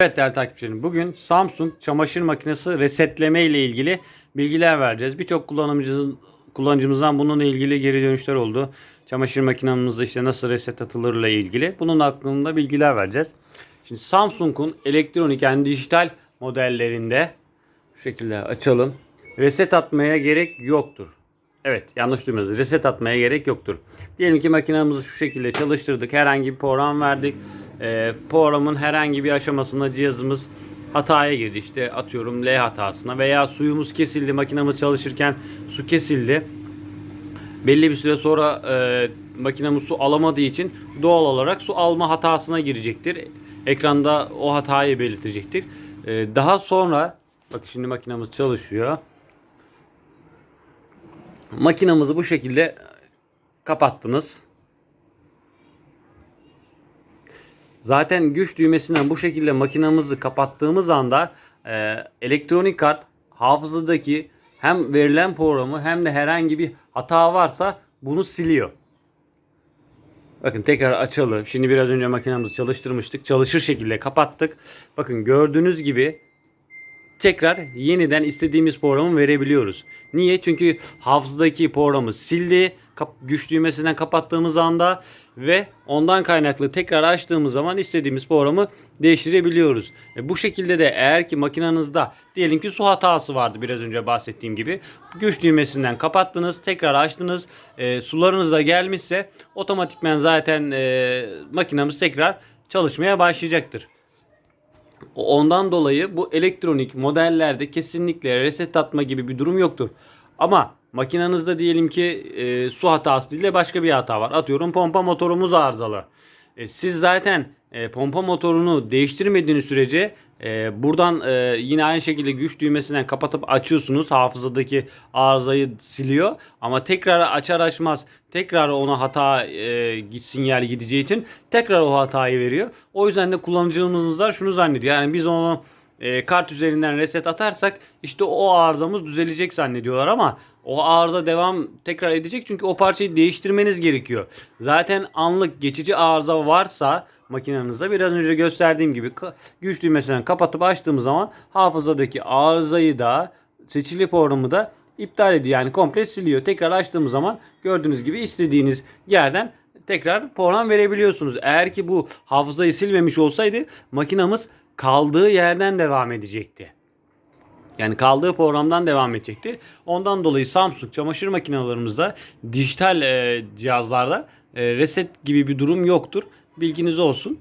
Evet değerli takipçilerim bugün Samsung çamaşır makinesi resetleme ile ilgili bilgiler vereceğiz. Birçok kullanıcımızın kullanıcımızdan bununla ilgili geri dönüşler oldu. Çamaşır makinemizde işte nasıl reset atılır ile ilgili. Bunun hakkında bilgiler vereceğiz. Şimdi Samsung'un elektronik yani dijital modellerinde şu şekilde açalım. Reset atmaya gerek yoktur. Evet yanlış duymadınız. Reset atmaya gerek yoktur. Diyelim ki makinemizi şu şekilde çalıştırdık. Herhangi bir program verdik. Ee, programın herhangi bir aşamasında cihazımız hataya girdi. İşte atıyorum L hatasına veya suyumuz kesildi. Makinemiz çalışırken su kesildi. Belli bir süre sonra e, makinemiz su alamadığı için doğal olarak su alma hatasına girecektir. Ekranda o hatayı belirtecektir. E, daha sonra bak şimdi makinemiz çalışıyor. Makinamızı bu şekilde kapattınız. Zaten güç düğmesinden bu şekilde makinamızı kapattığımız anda e, elektronik kart hafızadaki hem verilen programı hem de herhangi bir hata varsa bunu siliyor. Bakın tekrar açalım. Şimdi biraz önce makinamızı çalıştırmıştık. Çalışır şekilde kapattık. Bakın gördüğünüz gibi tekrar yeniden istediğimiz programı verebiliyoruz. Niye? Çünkü hafızadaki programı sildi. Güç düğmesinden kapattığımız anda ve ondan kaynaklı tekrar açtığımız zaman istediğimiz programı değiştirebiliyoruz. E bu şekilde de eğer ki makinenizde diyelim ki su hatası vardı biraz önce bahsettiğim gibi. Güç düğmesinden kapattınız, tekrar açtınız. E, sularınız da gelmişse otomatikmen zaten e, makinemiz tekrar çalışmaya başlayacaktır. Ondan dolayı bu elektronik modellerde kesinlikle reset atma gibi bir durum yoktur. Ama makinenizde diyelim ki e, su hatası değil de başka bir hata var. Atıyorum pompa motorumuz arızalı. E, siz zaten e, pompa motorunu değiştirmediğiniz sürece e, buradan e, yine aynı şekilde güç düğmesinden kapatıp açıyorsunuz. Hafızadaki arızayı siliyor. Ama tekrar açar açmaz tekrar ona hata e, sinyal gideceği için tekrar o hatayı veriyor. O yüzden de kullanıcımızlar şunu zannediyor. Yani biz onu e, kart üzerinden reset atarsak işte o arızamız düzelecek zannediyorlar ama o arıza devam tekrar edecek çünkü o parçayı değiştirmeniz gerekiyor. Zaten anlık geçici arıza varsa makinenizde biraz önce gösterdiğim gibi güç düğmesinden kapatıp açtığımız zaman hafızadaki arızayı da seçili programı da iptal ediyor. Yani komple siliyor. Tekrar açtığımız zaman gördüğünüz gibi istediğiniz yerden tekrar program verebiliyorsunuz. Eğer ki bu hafızayı silmemiş olsaydı makinamız kaldığı yerden devam edecekti. Yani kaldığı programdan devam edecekti. Ondan dolayı Samsung çamaşır makinelerimizde dijital e, cihazlarda e, reset gibi bir durum yoktur. Bilginiz olsun.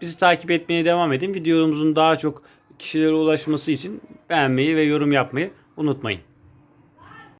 Bizi takip etmeye devam edin. Videomuzun daha çok kişilere ulaşması için beğenmeyi ve yorum yapmayı unutmayın.